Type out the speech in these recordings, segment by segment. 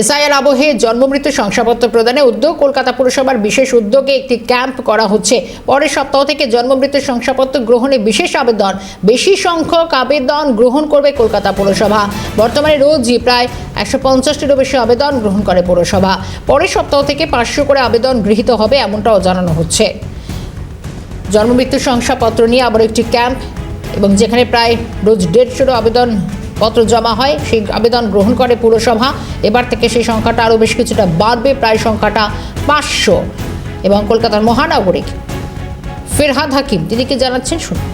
SIR আবহে জন্মমৃত্যু শংসাপত্র প্রদানে উদ্যোগ। কলকাতা পুরসভার বিশেষ উদ্যোগে একটি ক্যাম্প করা হচ্ছে। পরের সপ্তাহ থেকে জন্মমৃত্যু শংসাপত্র গ্রহণে বিশেষ আবেদন। বেশি সংখ্যক আবেদন গ্রহণ করবে কলকাতা পুরসভা। বর্তমানে রোজই প্রায় একশো পঞ্চাশটিরও বেশি আবেদন গ্রহণ করে পুরসভা। পরের সপ্তাহ থেকে পাঁচশো করে আবেদন গৃহীত হবে এমনটাও জানানো হচ্ছে। জন্মমৃত্যু শংসাপত্র নিয়ে আবার একটি ক্যাম্প এবং যেখানে প্রায় রোজ দেড়শোরও আবেদন পত্র জমা হয়, সেই আবেদন গ্রহণ করে পুরসভা। এবার থেকে সেই সংখ্যাটা আরও বেশ কিছুটা বাড়বে, প্রায় সংখ্যাটা পাঁচশো। এবং কলকাতার মহানাগরিক ফেরহাদ হাকিম, তিনি কি জানাচ্ছেন? শুনুন।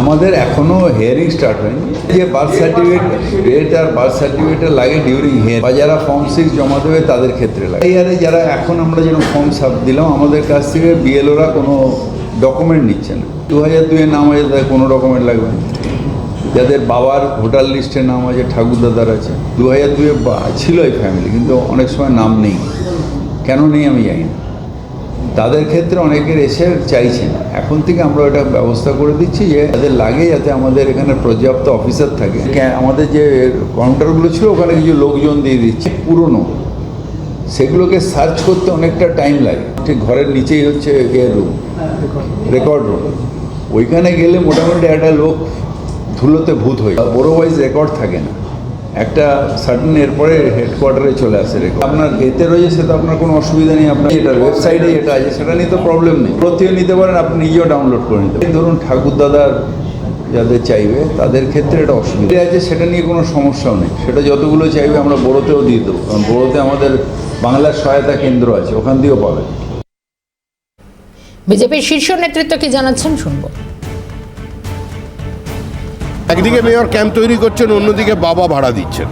আমাদের এখনও হিয়ারিং স্টার্ট হয়নি। যে বার্থ সার্টিফিকেট ডেট আর বার্থ সার্টিফিকেট লাগে ডিউরিং হিয়ার বা যারা ফর্ম সিক্স জমা দেবে, তাদের ক্ষেত্রে লাগে। ইয়ারে যারা এখন আমরা যেরকম ফর্ম সাব দিলাম, আমাদের কাছ থেকে বিএলওরা কোনো ডকুমেন্ট নিচ্ছে না। দু হাজার দুইয়ের নাম আছে তাদের কোনো ডকুমেন্ট লাগবে না। যাদের বাবার ভোটার লিস্টে নাম আছে ঠাকুর দাদার আছে দু হাজার দুয়ে ছিল এই ফ্যামিলি কিন্তু অনেক সময় নাম নেই। কেন নেই আমি জানি না। তাদের ক্ষেত্রে অনেকের এসে চাইছে না। এখন থেকে আমরা এটা ব্যবস্থা করে দিচ্ছি যে তাদের লাগে যাতে আমাদের এখানে পর্যাপ্ত অফিসার থাকে। আমাদের যে কাউন্টারগুলো ছিল ওখানে কিছু লোকজন দিয়ে দিচ্ছে। পুরনো। সেগুলোকে সার্চ করতে অনেকটা টাইম লাগে। ঠিক ঘরের নিচেই হচ্ছে এর রুম রেকর্ড রুম ওইখানে গেলে মোটামুটি একটা লোক ধুলোতে ভূত হয়ে। বড় ওয়াইজ রেকর্ড থাকে না। একটা সার্টেন এরপরে হেডকোয়ার্টারে চলে আসে রেকর্ড আপনার এতে রয়েছে সেটা আপনার কোনো অসুবিধা নেই। আপনার এটা ওয়েবসাইটে এটা আছে, সেটা নিয়ে তো প্রবলেম নেই। প্রতিও নিতে পারেন, আপনি নিজেও ডাউনলোড করে নিতে ধরুন ঠাকুর দাদার যাদের চাইবে তাদের ক্ষেত্রে এটা অসুবিধা। আছে সেটা নিয়ে কোনো সমস্যাও নেই। সেটা যতগুলো চাইবে আমরা বড়োতেও দিয়ে দেবো। কারণ বড়োতে আমাদের বাংলার সহায়তা কেন্দ্র আছে ওখান দিয়েও পাবেন বিজেপির শীর্ষ নেতৃত্ব কি জানাচ্ছেন শুনব। একদিকে মেয়র ক্যাম্প তৈরি করছেন অন্যদিকে বাবা ভাড়া দিচ্ছেন।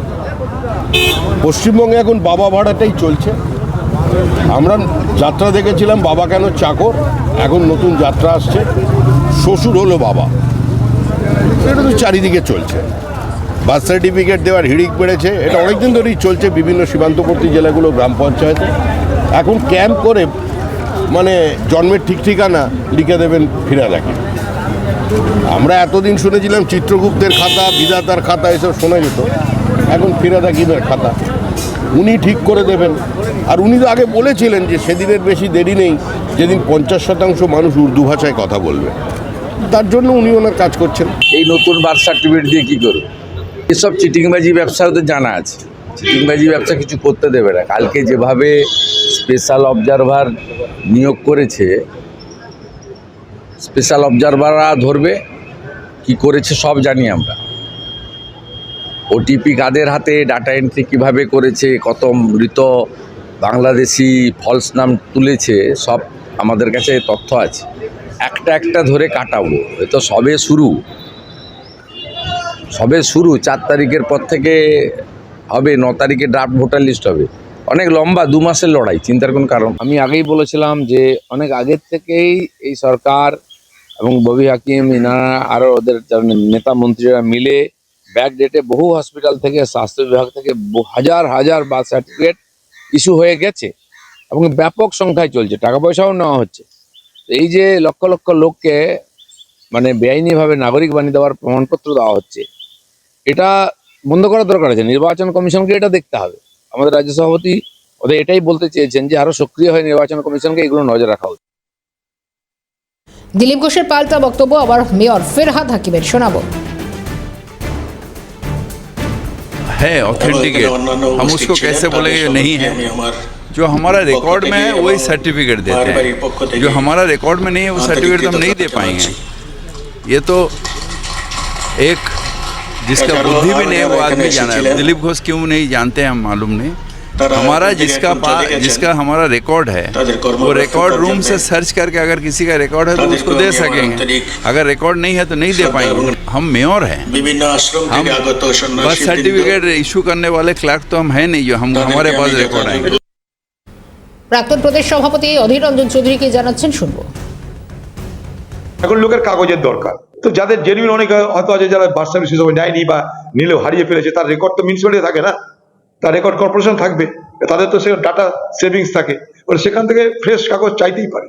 পশ্চিমবঙ্গে এখন বাবা ভাড়াটাই চলছে। আমরা যাত্রা দেখেছিলাম বাবা কেন চাকর? এখন নতুন যাত্রা আসছে। শ্বশুর হলো বাবা। এটা তো চারিদিকে চলছে। বার্থ সার্টিফিকেট দেওয়ার হিড়িক বেড়েছে, এটা অনেকদিন ধরেই চলছে বিভিন্ন সীমান্তবর্তী জেলাগুলো, গ্রাম পঞ্চায়েতে। এখন ক্যাম্প করে মানে জন্মের ঠিক ঠিকানা লিখে দেবেন ফিরা দেখে আমরা এতদিন শুনেছিলাম চিত্রগুপ্তের খাতা, বিধাতার খাতা, এসব শোনা যেত। এখন ফিরাদ হাকিমের খাতা? উনি ঠিক করে দেবেন। আর উনি তো আগে বলেছিলেন যে সেদিনের বেশি দেরি নেই, যেদিন পঞ্চাশ শতাংশ মানুষ উর্দু ভাষায় কথা বলবে। তার জন্য উনি ওনার কাজ করছেন। এই নতুন বার্থ সার্টিফিকেট দিয়ে কী করবে? এসব চিটিংবাজি ব্যবসা ওদের জানা আছে। চিটিংবাজি ব্যবসা কিছু করতে দেবে না। কালকে যেভাবে স্পেশাল অবজারভার নিয়োগ করেছে স্পেশাল অবজারভাররা ধরবে, কি করেছে সব জানি আমরা। ওটিপি কাদের হাতে ডাটা এন্ট্রি কীভাবে করেছে, কত মৃত বাংলাদেশি ফলস নাম তুলেছে, সব আমাদের কাছে তথ্য আছে। একটা একটা ধরে কাটাবো এ তো সবে শুরু। সবে শুরু, চার তারিখের পর থেকে হবে, ন তারিখে ড্রাফট ভোটার লিস্ট হবে। অনেক লম্বা, দু মাসের লড়াই, চিন্তার কোনো কারণ আমি আগেই বলেছিলাম যে, অনেক আগের থেকেই এই সরকার এবং ববি হাকিম, ইনারা আরও ওদের যারা নেতা মন্ত্রীরা মিলে ব্যাক ডেটে বহু হসপিটাল থেকে, স্বাস্থ্য বিভাগ থেকে হাজার হাজার বার্থ সার্টিফিকেট ইস্যু হয়ে গেছে এবং ব্যাপক সংখ্যায় চলছে। টাকা পয়সাও নেওয়া হচ্ছে। এই যে লক্ষ লক্ষ লোককে মানে বেআইনিভাবে নাগরিক বানিয়ে দেওয়ার প্রমাণপত্র দেওয়া হচ্ছে, এটা বন্ধ করার দরকার আছে। নির্বাচন কমিশনকে এটা দেখতে হবে। আমাদের রাজ্য সভাপতি ওদের এটাই বলতে চেয়েছেন যে আরও সক্রিয় হয়ে নির্বাচন কমিশনকে এগুলো নজর রাখা উচিত। দিলীপ ঘোষের পাল্টা বক্তব্য, আবার মেয়র ফেরহাদ হাকিমের শোনাবো। है ऑथेंटिकेट हम उसको कैसे बोलेंगे नहीं है? जो हमारा रिकॉर्ड में है वही सर्टिफिकेट देते हैं। जो हमारा रिकॉर्ड में नहीं है वो सर्टिफिकेट तो हम नहीं दे पाएँगे। ये तो एक जिसका बुद्धि भी नहीं है वो आदमी जाना है। दिलीप घोष क्यों नहीं जानते हैं हम मालूम नहीं। हमारा जिसका पा जिसका हमारा रिकॉर्ड है वो रिकॉर्ड रूम से सर्च करके अगर किसी का रिकॉर्ड है तो उसको दे सकेंगे अगर रिकॉर्ड नहीं है तो नहीं दे पाएंगे हम मेयर हैं বিভিন্ন আশ্রম हम থেকে আগত बर्थ সন্ন্যাসী सर्टिफिकेट इशू करने वाले क्लर्क तो हम है नहीं जो हम हमारे पास रिकॉर्ड आएंगे প্রাক্তন প্রদেশ সভাপতি অধীর রঞ্জন চৌধুরী কি জানাচ্ছেন শুনবো এখন লোকের কাগজের দরকার তো যাদের জেনুইন অনেক হয়তো আছে যারা বার্থ সার্ভিস হিসেবে নেয়নি বা নিলেও হারিয়ে ফেলেছে তার রেকর্ড তো মিউনিসিপ্যালিটি থাকে না তার রেকর্ড কর্পোরেশন থাকবে, তাদের তো সে ডাটা সেভিংস থাকে। সেখান থেকে ফ্রেশ কাগজ চাইতেই পারে।